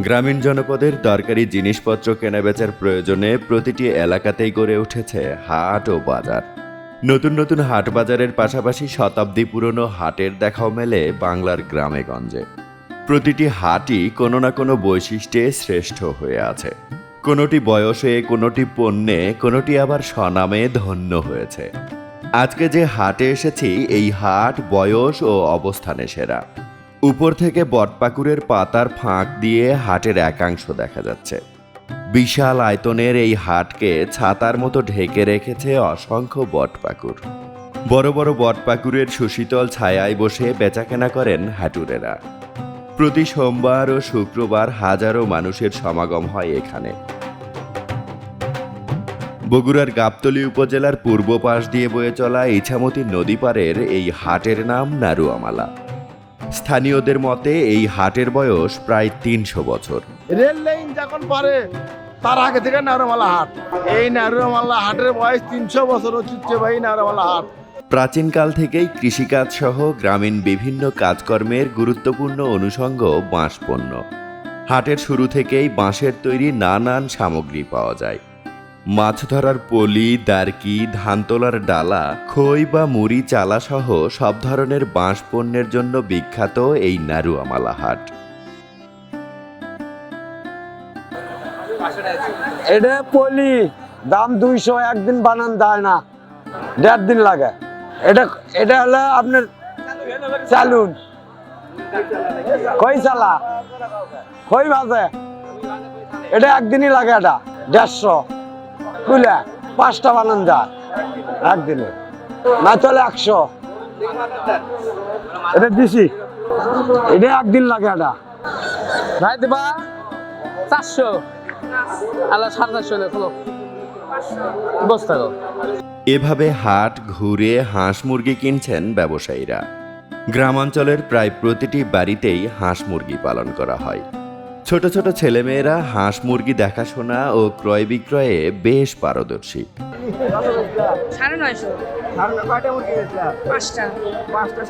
গ্রামীণ জনপদের দরকারি জিনিসপত্র কেনাবেচার প্রয়োজনে প্রতিটি এলাকাতেই গড়ে উঠেছে হাট ও বাজার। নতুন নতুন হাট বাজারের পাশাপাশি শতাব্দী পুরনো হাটের দেখাও মেলে বাংলার গ্রামে গঞ্জে। প্রতিটি হাটই কোনো না কোনো বৈশিষ্ট্যে শ্রেষ্ঠ হয়ে আছে। কোনোটি বয়সে, কোনোটি পণ্যে, কোনোটি আবার স্বনামে ধন্য হয়েছে। আজকে যে হাটে এসেছি, এই হাট বয়স ও অবস্থানে সেরা। উপর থেকে বটপাকুরের পাতার ফাঁক দিয়ে হাটের একাংশ দেখা যাচ্ছে। বিশাল আয়তনের এই হাটকে ছাতার মতো ঢেকে রেখেছে অসংখ্য বটপাকুর। বড় বড় বটপাকুরের সুশীতল ছায়ায় বসে বেচাকেনা করেন হাটুরেরা। প্রতি সোমবার ও শুক্রবার হাজারো মানুষের সমাগম হয় এখানে। বগুড়ার গাবতলী উপজেলার পূর্ব পাশ দিয়ে বয়ে চলা ইছামতি নদী পারের এই হাটের নাম নারুয়ামালা। স্থানীয়দের মতে এই হাটের বয়স প্রায় তিনশো বছর। রেল লাইন যখন পারে তার আগে থেকে নারুমালা হাট। এই নারুমালা হাটের বয়স তিনশো বছর ঐতিহ্যবাহী নারুমালা হাট। প্রাচীনকাল থেকেই কৃষিকাজ সহ গ্রামীণ বিভিন্ন কাজকর্মের গুরুত্বপূর্ণ অনুষঙ্গ বাঁশ পণ্য হাটের শুরু থেকেই বাঁশের তৈরি নানান সামগ্রী পাওয়া যায়। মাছ ধরার পলি, দারকি ধান তোলার ডালা, খই বা মুড়ি চালা সহ সব ধরনের বাঁশ পণ্যের জন্য বিখ্যাত এই নারুয়ামালা হাট। এটা পলি, দাম দুইশো, একদিন বানান যায় না, দেড় দিন লাগে। এটা এটা হলো আপনার চালুন। কই চালা কই বাজে এটা একদিনই লাগে এটা, দেড়শো। বুঝলে পাঁচটা বানান যায় একদিনে না চলে একশো। এটা দিছি। এটা একদিন লাগে এটা। ভাই দেবা চারশো। আল্লাহ সাড়ে চারশো দেখো বস্তা এভাবে হাট ঘুরে হাঁস মুরগি কিনছেন ব্যবসায়ীরা। গ্রামাঞ্চলের প্রায় প্রতিটি বাড়িতেই হাঁস মুরগি পালন করা হয়। ছোট ছোট ছেলেমেয়েরা হাঁস মুরগি দেখাশোনা ও ক্রয় বিক্রয়ে বেশ পারদর্শী। সাড়ে নয়শো। পাঁচটা।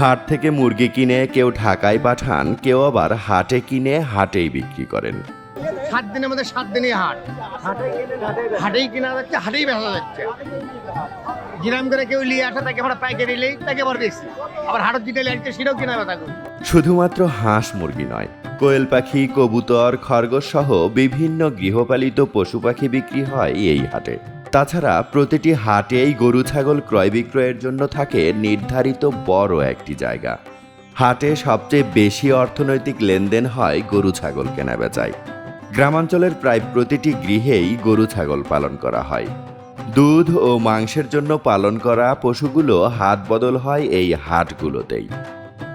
হাট থেকে মুরগি কিনে কেউ ঢাকায় পাঠান কেউ আবার হাটে কিনে হাটেই বিক্রি করেন। সাত দিনের মধ্যে সাত দিনই হাট। হাটেই কিনা যাচ্ছে হাটেই বেচা যাচ্ছে। গ্রাম করে কেউ নিয়ে আসে, তাকে আমরা পাইকারি নেই তাকে আবার বেশি আবার হাটত যেটা লাগছে সেটাও কিনা বেচা শুধুমাত্র হাঁস মুরগি নয়, কোয়েল পাখি, কবুতর, খরগোশ সহ বিভিন্ন গৃহপালিত পশু পাখি বিক্রি হয় এই হাটে। তাছাড়া প্রতিটি হাটেই গরু, ছাগল ক্রয় বিক্রয়ের জন্য থাকে নির্ধারিত বড় একটি জায়গা। হাটে সবচেয়ে বেশি অর্থনৈতিক লেনদেন হয় গরু, ছাগল কেনা বেচায় গ্রামাঞ্চলের প্রায় প্রতিটি গৃহেই গরু, ছাগল পালন করা হয়। দুধ ও মাংসের জন্য পালন করা পশুগুলো হাত বদল হয় এই হাটগুলোতেই।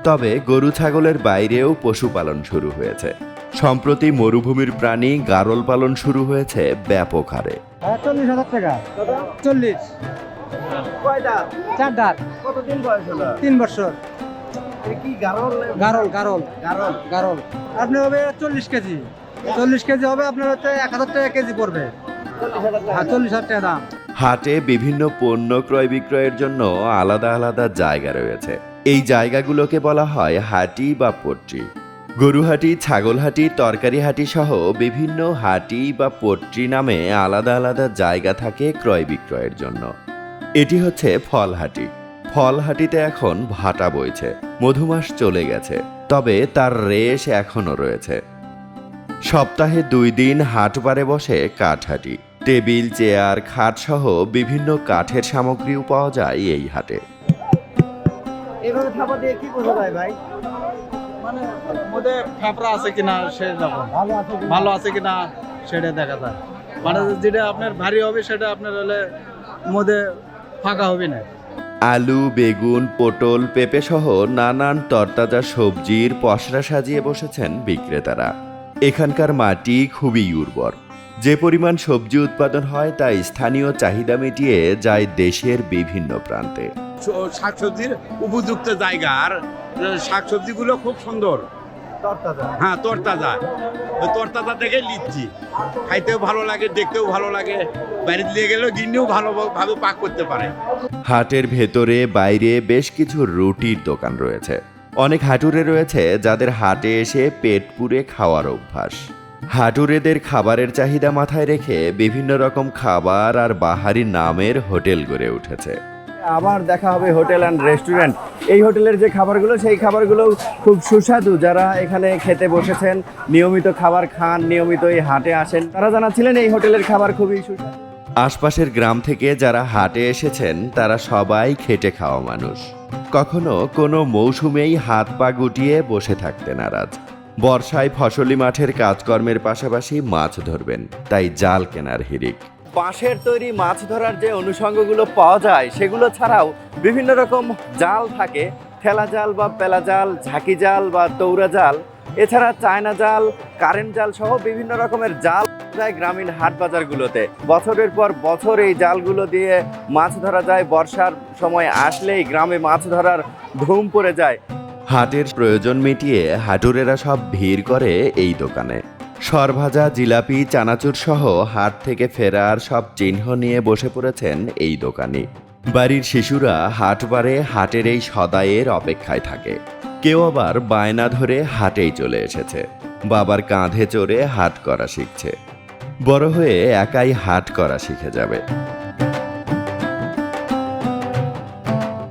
তবে গরু ছাগলের বাইরেও পশুপালন শুরু হয়েছে। সম্প্রতি মরুভূমির প্রাণী গারল পালন শুরু হয়েছে ব্যাপক হারে। চল্লিশ হাজার টাকা। চল্লিশ। চার দাঁত। কতদিন বয়স হলো? তিন বছর। কি গারল? গারল গারল। গারল। গারল। হবে চল্লিশ কেজি। চল্লিশ কেজি হবে আপনার হচ্ছে এক হাজার টাকা কেজি পড়বে। চল্লিশ হাজার টাকা দাম। হাটে বিভিন্ন পণ্য ক্রয় বিক্রয়ের জন্য আলাদা আলাদা জায়গা রয়েছে। এই জায়গাগুলোকে বলা হয় হাটি বা পট্রি গরুহাটি, ছাগলহাটি তরকারি হাটি সহ বিভিন্ন হাটি বা পট্রি নামে আলাদা আলাদা জায়গা থাকে ক্রয় বিক্রয়ের জন্য। এটি হচ্ছে ফলহাটি। ফলহাটিতে এখন ভাটা বইছে, মধুমাস চলে গেছে, তবে তার রেশ এখনও রয়েছে। সপ্তাহে দুই দিন হাটবারে বসে কাঠহাটি। টেবিল চেয়ার খাট সহ বিভিন্ন কাঠের সামগ্রীও পাওয়া যায় এই হাটে। এভাবে থাপা দিয়ে কি বোঝা যায় ভাই? মানে মধ্যে ফ্যাপড়া আছে কিনা ভালো আছে কিনা? সেটা দেখা যায়। মানে যেটা আপনার ভারী হবে সেটা আপনার হলে মধ্যে ফাঁকা হবে না। আলু বেগুন পটল পেঁপে সহ নানান তরতাজা সবজির পসরা সাজিয়ে বসেছেন বিক্রেতারা। এখানকার মাটি খুবই উর্বর। যে পরিমাণ সবজি উৎপাদন হয় তা স্থানীয় চাহিদা মিটিয়ে যায় দেশের বিভিন্ন প্রান্তে। শাকসবজির উপযুক্ত জায়গা আর শাকসবজিগুলো খুব সুন্দর। হ্যাঁ তরতাজা। তরতাজা দেখে লিচ্ছি খাইতেও ভালো লাগে দেখতেও ভালো লাগে। বাইরে দিয়ে গেলেও গিন্নিও ভালোভাবে পাক করতে পারে। হাটের ভেতরে বাইরে বেশ কিছু রুটির দোকান রয়েছে। অনেক হাঁটুরে রয়েছে যাদের হাটে এসে পেট পুড়ে খাওয়ার অভ্যাস। হাঁটুরেদের খাবারের চাহিদা মাথায় রেখে বিভিন্ন রকম খাবার আর বাহারি নামের হোটেল গড়ে উঠেছে। আবার দেখা হবে হোটেল অ্যান্ড রেস্টুরেন্ট। এই হোটেলের যে খাবারগুলো সেই খাবারগুলো খুব সুস্বাদু। যারা এখানে খেতে বসেছেন নিয়মিত খাবার খান নিয়মিত এই হাটে আসেন তারা জানাচ্ছিলেন এই হোটেলের খাবার খুবই সুস্বাদু। আশপাশের গ্রাম থেকে যারা হাটে এসেছেন তারা সবাই খেটে খাওয়া মানুষ। কখনো কোনো মৌসুমেই হাত পা গুটিয়ে বসে থাকতে নারাজ। বর্ষায় ফসলি মাঠের কাজকর্মের পাশাপাশি মাছ ধরবেন, তাই জাল কেনার হিরিক বাঁশের তৈরি মাছ ধরার যে অনুষঙ্গগুলো পাওয়া যায়, সেগুলো ছাড়াও বিভিন্ন রকম জাল থাকে। ঠেলা জাল বা পেলা জাল, ঝাঁকি জাল বা তৌরা জাল, এছাড়া চায়না জাল, কারেন্ট জাল সহ বিভিন্ন রকমের জাল যায় গ্রামীণ হাট বাজারগুলোতে। বছরের পর বছর এই জালগুলো দিয়ে মাছ ধরা যায়। বর্ষার সময় আসলেই গ্রামে মাছ ধরার ধুম পড়ে যায়। হাটের প্রয়োজন মিটিয়ে হাটুরেরা সব ভিড় করে এই দোকানে। সরভাজা, জিলাপি, চানাচুর সহ হাট থেকে ফেরার সব চিহ্ন নিয়ে বসে পড়েছেন এই দোকানি। বাড়ির শিশুরা হাটবারে হাটের এই সদাইয়ের অপেক্ষায় থাকে। কেউ আবার বায়না ধরে হাটেই চলে এসেছে। বাবার কাঁধে চড়ে হাট করা শিখছে। বড় হয়ে একাই হাট করা শিখে যাবে।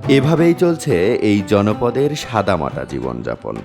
এভাবেই চলছে এই জনপদের সাদামাটা জীবনযাপন।